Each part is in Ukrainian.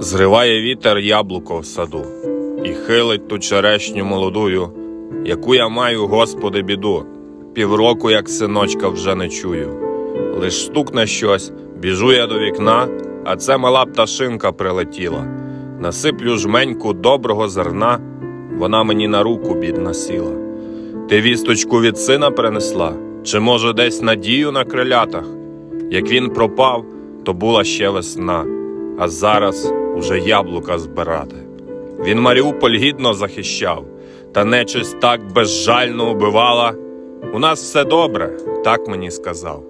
Зриває вітер яблуко в саду і хилить ту черешню молодую, яку я маю, Господи, біду. Півроку, як синочка, вже не чую. Лиш стукне щось, біжу я до вікна, а це мала пташинка прилетіла. Насиплю жменьку доброго зерна, вона мені на руку бідна сіла. Ти вісточку від сина принесла, чи може десь надію на крилятах? Як він пропав, то була ще весна, а зараз уже яблука збирати. Він Маріуполь гідно захищав, та нечисть так безжально убивала. У нас все добре, так мені сказав.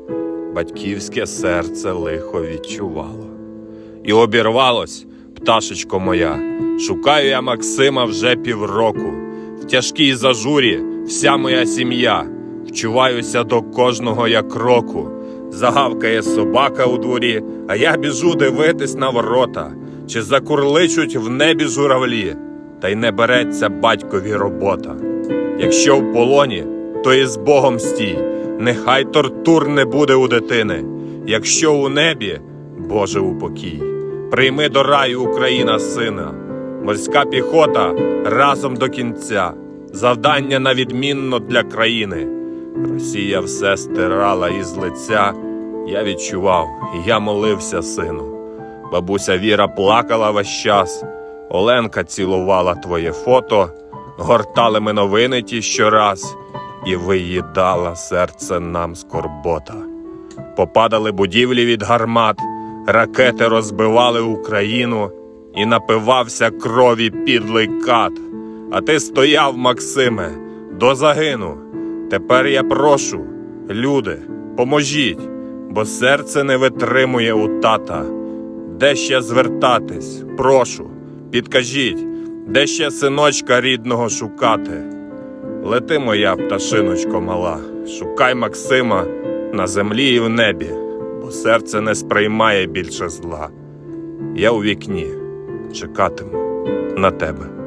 Батьківське серце лихо відчувало. І обірвалось, пташечко моя, шукаю я Максима вже півроку. В тяжкій зажурі вся моя сім'я, вчуваюся до кожного як кроку. Загавкає собака у дворі, а я біжу дивитись на ворота, чи закурличуть в небі журавлі, та й не береться батькові робота. Якщо в полоні, то і з Богом стій, нехай тортур не буде у дитини. Якщо у небі, Боже упокій, прийми до раю Україна сина, морська піхота разом до кінця, завдання на відмінно для країни. Росія все стирала із лиця. Я відчував, я молився сину. Бабуся Віра плакала весь час. Оленка цілувала твоє фото, гортали ми новини ті щораз, і виїдала серце нам скорбота. Попадали будівлі від гармат, ракети розбивали Україну, і напивався крові підлий кат. А ти стояв, Максиме, до загину. Тепер я прошу, люди, поможіть, бо серце не витримує у тата. Де ще звертатись? Прошу, підкажіть, де ще синочка рідного шукати? Лети, моя пташиночко мала, шукай Максима на землі і в небі, бо серце не сприймає більше зла. Я у вікні чекатиму на тебе.